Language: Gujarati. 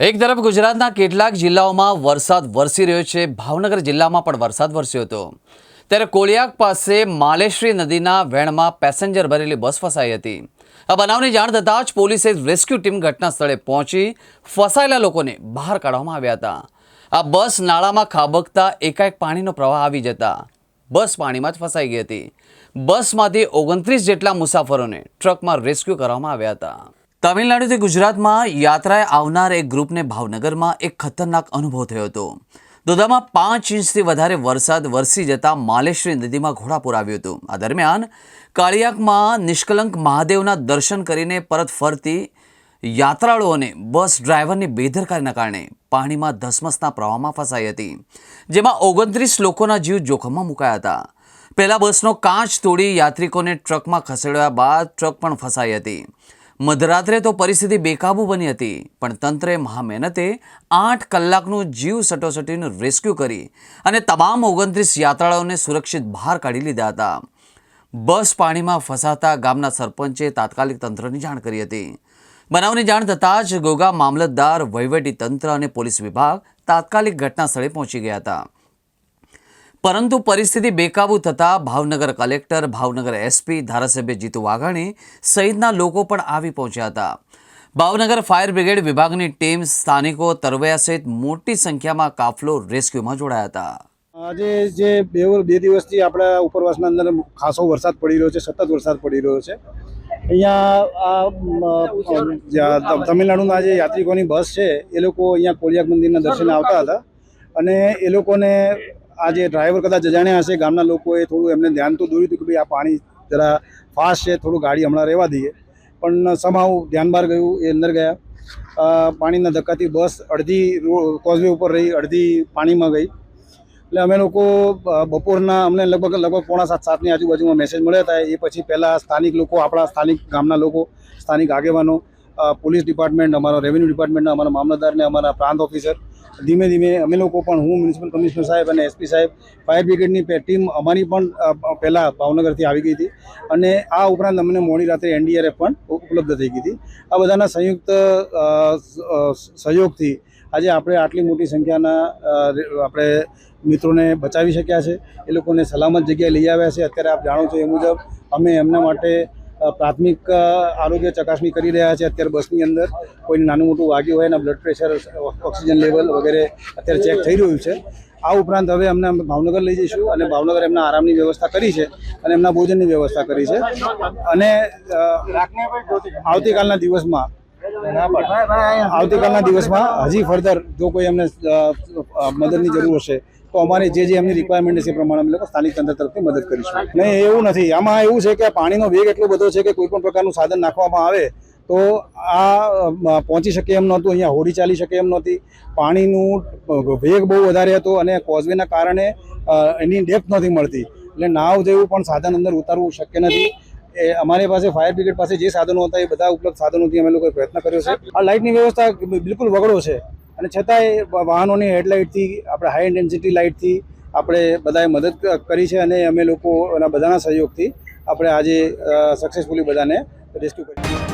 એક તરફ ગુજરાતના કેટલાક જિલ્લાઓમાં વરસાદ વરસી રહ્યો છે. ભાવનગર જિલ્લામાં પણ વરસાદ વરસ્યો હતો. ત્યારે કોળિયાક પાસે માલેશ્રી નદીના વેણમાં પેસેન્જર ભરેલી બસ ફસાઈ હતી. આ બનાવની જાણ થતાં જ પોલીસે રેસ્ક્યુ ટીમ ઘટના સ્થળે પહોંચી ફસાયેલા લોકોને બહાર કાઢવામાં આવ્યા હતા. આ બસ નાળામાં ખાબકતા એકાએક પાણીનો પ્રવાહ આવી જતા બસ પાણીમાં જ ફસાઈ ગઈ હતી. બસમાંથી ઓગણત્રીસ જેટલા મુસાફરોને ટ્રકમાં રેસ્ક્યુ કરવામાં આવ્યા હતા. તમિલનાડુથી ગુજરાતમાં યાત્રાએ આવનાર એક ગ્રુપને ભાવનગરમાં એક ખતરનાક અનુભવ થયો હતો. દોદામાં પાંચ ઇંચથી વધારે વરસાદ વરસી જતા માલેશ્વરી નદીમાં ઘોડાપૂર આવ્યું હતું. આ દરમિયાન કાળિયાકમાં નિષ્કલંક મહાદેવના દર્શન કરીને પરત ફરતી યાત્રાળુઓને બસ ડ્રાઈવરની બેદરકારીના કારણે પાણીમાં ધસમસના પ્રવાહમાં ફસાઈ હતી. જેમાં ઓગણત્રીસ લોકોના જીવ જોખમમાં મુકાયા હતા. પહેલા બસનો કાચ તોડી યાત્રિકોને ટ્રકમાં ખસેડ્યા બાદ ટ્રક પણ ફસાઈ હતી. મધરાત્રે તો પરિસ્થિતિ બેકાબુ બની હતી, પણ તંત્રે મહામહેનતે આઠ કલાકનું જીવ સટોસટીનું રેસ્ક્યુ કરી અને તમામ ઓગણત્રીસ યાત્રાળુઓને સુરક્ષિત બહાર કાઢી લીધા હતા. બસ પાણીમાં ફસાતા ગામના સરપંચે તાત્કાલિક તંત્રની જાણ કરી હતી. બનાવની જાણ થતાં જ ગોગા મામલતદાર વહીવટી તંત્ર અને પોલીસ વિભાગ તાત્કાલિક ઘટના સ્થળે પહોંચી ગયા હતા. પરંતુ પરિસ્થિતિ બેકાબૂ થતાં ભાવનગર કલેક્ટર, ભાવનગર એસપી, ધારાસભ્ય જીતુ વાઘાણી સહિતના લોકો પણ આવી પહોંચ્યા હતા. ભાવનગર ફાયર બ્રિગેડ વિભાગની ટીમ સ્થાનિકો તરવૈયા સહિત મોટી સંખ્યામાં કાફલો રેસ્ક્યુમાં જોડાયા હતા. આજે જે બે બે દિવસથી આપણા ઉપરવાસના અંદર ખાસો વરસાદ પડી રહ્યો છે, સતત વરસાદ પડી રહ્યો છે. અહીંયા આ તમિલનાડુના જે યાત્રિકોની બસ છે, એ લોકો અહીંયા કોળિયાક મંદિરના દર્શને આવતા હતા. અને એ લોકોને આ જે ડ્રાઈવર કદાચ અજાણ્યા હશે, ગામના લોકોએ થોડું એમને ધ્યાન તો દોર્યું હતું કે ભાઈ આ પાણી જરા ફાસ્ટ છે, થોડું ગાડી હમણાં રહેવા દઈએ. પણ સમાવ ધ્યાન બહાર ગયું, એ અંદર ગયા. પાણીના ધક્કાથી બસ અડધી કોઝવે ઉપર રહી, અડધી પાણીમાં ગઈ. એટલે અમે લોકો બપોરના, અમને લગભગ લગભગ પોણા સાત, સાતની આજુબાજુમાં મેસેજ મળ્યા હતા. એ પછી પહેલાં સ્થાનિક લોકો, આપણા સ્થાનિક ગામના લોકો, સ્થાનિક આગેવાનો પોલીસ ડિપાર્ટમેન્ટ, અમારો રેવન્યુ ડિપાર્ટમેન્ટના અમારા મામલતદારને, અમારા પ્રાંત ઓફિસર ધીમે ધીમે અમે લોકો પણ, હું મ્યુનિસિપલ કમિશનર સાહેબ અને એસપી સાહેબ ફાયર બ્રિગેડની ટીમ અમારી પણ પહેલાં ભાવનગરથી આવી ગઈ હતી. અને આ ઉપરાંત અમને મોડી રાત્રે એનડીઆરએફ પણ ઉપલબ્ધ થઈ ગઈ હતી. આ બધાના સંયુક્ત સહયોગથી આજે આપણે આટલી મોટી સંખ્યાના આપણે મિત્રોને બચાવી શક્યા છે. એ લોકોને સલામત જગ્યાએ લઈ આવ્યા છે. અત્યારે આપ જાણો છો એ મુજબ અમે એમના માટે પ્રાથમિક આરોગ્ય ચકાસણી કરી રહ્યા છે અત્યારે બસની અંદર. કોઈને નાનું મોટું વાગ્યું હોય, એના બ્લડ પ્રેશર ઓક્સિજન લેવલ વગેરે અત્યારે ચેક થઈ રહ્યું છે. આ ઉપરાંત હવે અમને ભાવનગર લઈ જઈશું અને ભાવનગર એમના આરામની વ્યવસ્થા કરી છે અને એમના ભોજનની વ્યવસ્થા કરી છે. અને આવતીકાલના દિવસમાં આવતીકાલના દિવસમાં હજી ફર્ધર જો કોઈ એમને અ, અ, મદદની જરૂર હશે તો અમારી જે જે એમની રિક્વાયરમેન્ટ છે એ પ્રમાણે અમે લોકો સ્થાનિક તંત્ર તરફથી મદદ કરીશું. નહીં એવું નથી. આમાં એવું છે કે પાણીનો વેગ એટલો બધો છે કે કોઈ પણ પ્રકારનું સાધન નાખવામાં આવે તો આ પહોંચી શકે એમ નહોતું અહીંયા હોડી ચાલી શકે એમ નહોતી. પાણીનું વેગ બહુ વધારે હતો અને કોઝવેના કારણે એની ડેપ્થ નથી મળતી. એટલે નાવ જેવું પણ સાધન અંદર ઉતારવું શક્ય નથી. એ અમારી પાસે ફાયર બ્રિગેડ પાસે જે સાધનો હતા એ બધા ઉપલબ્ધ સાધનોથી અમે લોકોએ પ્રયત્ન કર્યો છે. આ લાઇટની વ્યવસ્થા બિલકુલ વગડો છે. અને છતાંય વાહનોની હેડલાઇટથી આપણે હાઈ ઇન્ટેન્સિટી લાઇટથી આપણે બધાએ મદદ કરી છે અને અમે લોકો એના બધાના સહયોગથી આપણે આજે સક્સેસફુલી બધાને રેસ્ક્યુ કરી